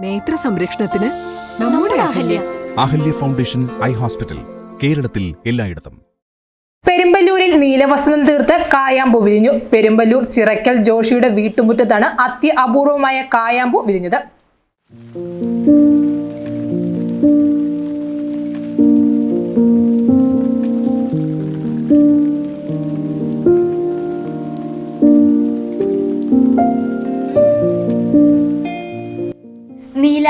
നേത്ര സംരക്ഷണത്തിന് നമ്മുടെ Ahalya. Ahalya. Foundation eye hospital കേരളത്തിൽ എല്ലായിടത്തും. പെരുമ്പല്ലൂരിൽ നീലവസന്തം തീർത്ത് കായാമ്പു വിരിഞ്ഞു. പെരുമ്പല്ലൂർ ചിറക്കൽ ജോഷിയുടെ വീട്ടുമുറ്റത്താണ് അത്യ അപൂർവമായ കായാമ്പു വിരിഞ്ഞത്.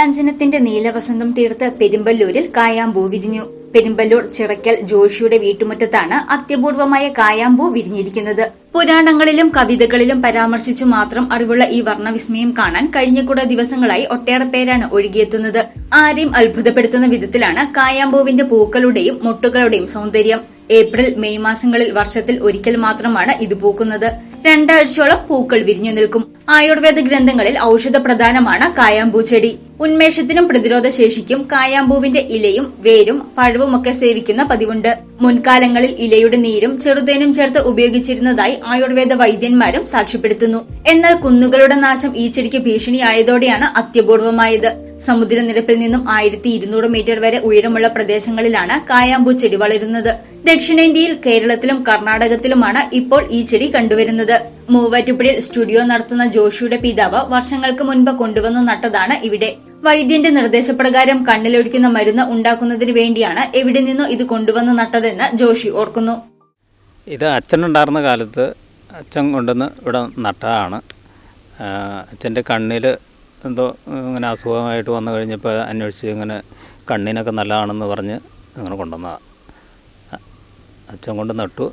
നീലാഞ്ജനത്തിന്റെ നീലവസന്തം തീർത്ത് പെരുമ്പല്ലൂരിൽ കായാമ്പൂ വിരിഞ്ഞു. പെരുമ്പല്ലൂർ ചിറക്കൽ ജോഷിയുടെ വീട്ടുമുറ്റത്താണ് അത്യപൂർവമായ കായാമ്പൂ വിരിഞ്ഞിരിക്കുന്നത്. പുരാണങ്ങളിലും കവിതകളിലും പരാമർശിച്ചു മാത്രം അറിവുള്ള ഈ വർണവിസ്മയം കാണാൻ കഴിഞ്ഞ കുറെ ദിവസങ്ങളായി ഒട്ടേറെ പേരാണ് ഒഴുകിയെത്തുന്നത്. ആരെയും അത്ഭുതപ്പെടുത്തുന്ന വിധത്തിലാണ് കായാമ്പൂവിന്റെ പൂക്കളുടെയും മുട്ടുകളുടെയും സൗന്ദര്യം. ഏപ്രിൽ മെയ് മാസങ്ങളിൽ വർഷത്തിൽ ഒരിക്കൽ മാത്രമാണ് ഇത് പൂക്കുന്നത്. രണ്ടാഴ്ചയോളം പൂക്കൾ വിരിഞ്ഞു നിൽക്കും. ആയുർവേദ ഗ്രന്ഥങ്ങളിൽ ഔഷധ പ്രധാനമാണ് കായാമ്പൂ ചെടി. ഉന്മേഷത്തിനും പ്രതിരോധ ശേഷിക്കും കായാമ്പൂവിന്റെ ഇലയും വേരും പഴവുമൊക്കെ സേവിക്കുന്ന പതിവുണ്ട്. മുൻകാലങ്ങളിൽ ഇലയുടെ നീരും ചെറുതേനും ചേർത്ത് ഉപയോഗിച്ചിരുന്നതായി ആയുർവേദ വൈദ്യന്മാരും സാക്ഷ്യപ്പെടുത്തുന്നു. എന്നാൽ കുന്നുകളുടെ നാശം ഈ ചെടിക്ക് ഭീഷണിയായതോടെയാണ് അത്യപൂർവമായത്. സമുദ്രനിരപ്പിൽ നിന്നും ആയിരത്തി മീറ്റർ വരെ ഉയരമുള്ള പ്രദേശങ്ങളിലാണ് കായാമ്പൂ ചെടി വളരുന്നത്. ദക്ഷിണേന്ത്യയിൽ കേരളത്തിലും കർണാടകത്തിലുമാണ് ഇപ്പോൾ ഈ ചെടി കണ്ടുവരുന്നത്. മൂവാറ്റുപുഴയിൽ സ്റ്റുഡിയോ നടത്തുന്ന ജോഷിയുടെ പിതാവ് വർഷങ്ങൾക്ക് മുൻപ് കൊണ്ടുവന്നു നട്ടതാണ് ഇവിടെ. വൈദ്യന്റെ നിർദ്ദേശപ്രകാരം കണ്ണിലൊഴിക്കുന്ന മരുന്ന് ഉണ്ടാക്കുന്നതിന് വേണ്ടിയാണ് എവിടെ നിന്നോ ഇത് കൊണ്ടുവന്നു നട്ടതെന്ന് ജോഷി ഓർക്കുന്നു. ഇത് അച്ഛനുണ്ടായിരുന്ന കാലത്ത് അച്ഛൻ കൊണ്ടുവന്ന് ഇവിടെ നട്ടതാണ്. അച്ഛന്റെ കണ്ണിൽ എന്തോ ഇങ്ങനെ അസുഖമായിട്ട് വന്നു കഴിഞ്ഞപ്പോൾ അന്വേഷിച്ച് ഇങ്ങനെ കണ്ണിനൊക്കെ നല്ലതാണെന്ന് പറഞ്ഞ് അങ്ങനെ കൊണ്ടുവന്നതാണ്. അച്ഛൻ കൊണ്ട് നട്ടു.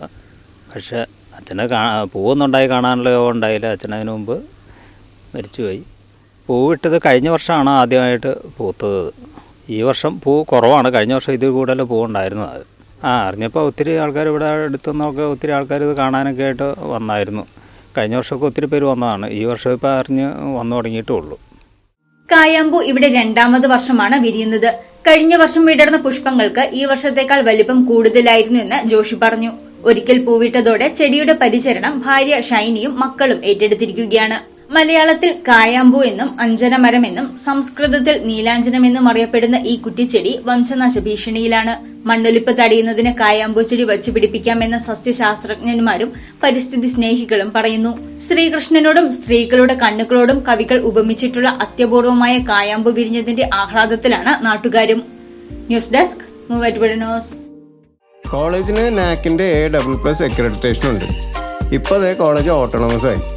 പക്ഷേ അച്ഛനെ കാ പൂവൊന്നുണ്ടായി കാണാനുള്ള യോഗം ഉണ്ടായില്ല അച്ഛൻ അതിന് മുമ്പ് മരിച്ചുപോയി. പൂവിട്ടത് കഴിഞ്ഞ വർഷമാണ് ആദ്യമായിട്ട് പൂത്തത്. ഈ വർഷം പൂ കുറവാണ്. കഴിഞ്ഞ വർഷം ഇതിൽ കൂടുതൽ പൂവുണ്ടായിരുന്നത് അത്. ആ അറിഞ്ഞപ്പോൾ ഒത്തിരി ആൾക്കാർ ഇവിടെ അടുത്തുനിന്നൊക്കെ ഒത്തിരി ആൾക്കാർ ഇത് കാണാനൊക്കെ ആയിട്ട് വന്നായിരുന്നു. കഴിഞ്ഞ വർഷമൊക്കെ ഒത്തിരി പേര് വന്നതാണ്. ഈ വർഷം ഇപ്പോൾ അറിഞ്ഞ് വന്നു തുടങ്ങിയിട്ടേ ഉള്ളൂ. കായാമ്പു ഇവിടെ രണ്ടാമത് വർഷമാണ് വിരിയുന്നത്. കഴിഞ്ഞ വർഷം വിടർന്ന പുഷ്പങ്ങൾക്ക് ഈ വർഷത്തേക്കാൾ വലിപ്പം കൂടുതലായിരുന്നു എന്ന് ജോഷി പറഞ്ഞു. ഒരിക്കൽ പൂവിട്ടതോടെ ചെടിയുടെ പരിചരണം ഭാര്യ ഷൈനിയും മക്കളും ഏറ്റെടുത്തിരിക്കുകയാണ്. മലയാളത്തിൽ കായാമ്പൂ എന്നും അഞ്ജനമരം എന്നും സംസ്കൃതത്തിൽ നീലാഞ്ജനം എന്നും അറിയപ്പെടുന്ന ഈ കുറ്റിച്ചെടി വംശനാശ ഭീഷണിയിലാണ്. മണ്ണൊലിപ്പ് തടയുന്നതിന് കായാമ്പൂ ചെടി വച്ചു പിടിപ്പിക്കാമെന്ന സസ്യശാസ്ത്രജ്ഞന്മാരും പരിസ്ഥിതി സ്നേഹികളും പറയുന്നു. ശ്രീകൃഷ്ണനോടും സ്ത്രീകളുടെ കണ്ണുകളോടും കവികൾ ഉപമിച്ചിട്ടുള്ള അത്യപൂർവമായ കായാമ്പൂ വിരിഞ്ഞതിന്റെ ആഹ്ലാദത്തിലാണ് നാട്ടുകാരും. News desk news. കോളേജിന് നാക്കിന്റെ എ ഡബിൾ പ്ലസ് അക്രഡിറ്റേഷൻ ഉണ്ട്. ഇപ്പോൾ അതേ കോളേജ് ഓട്ടോണമസ് ആയി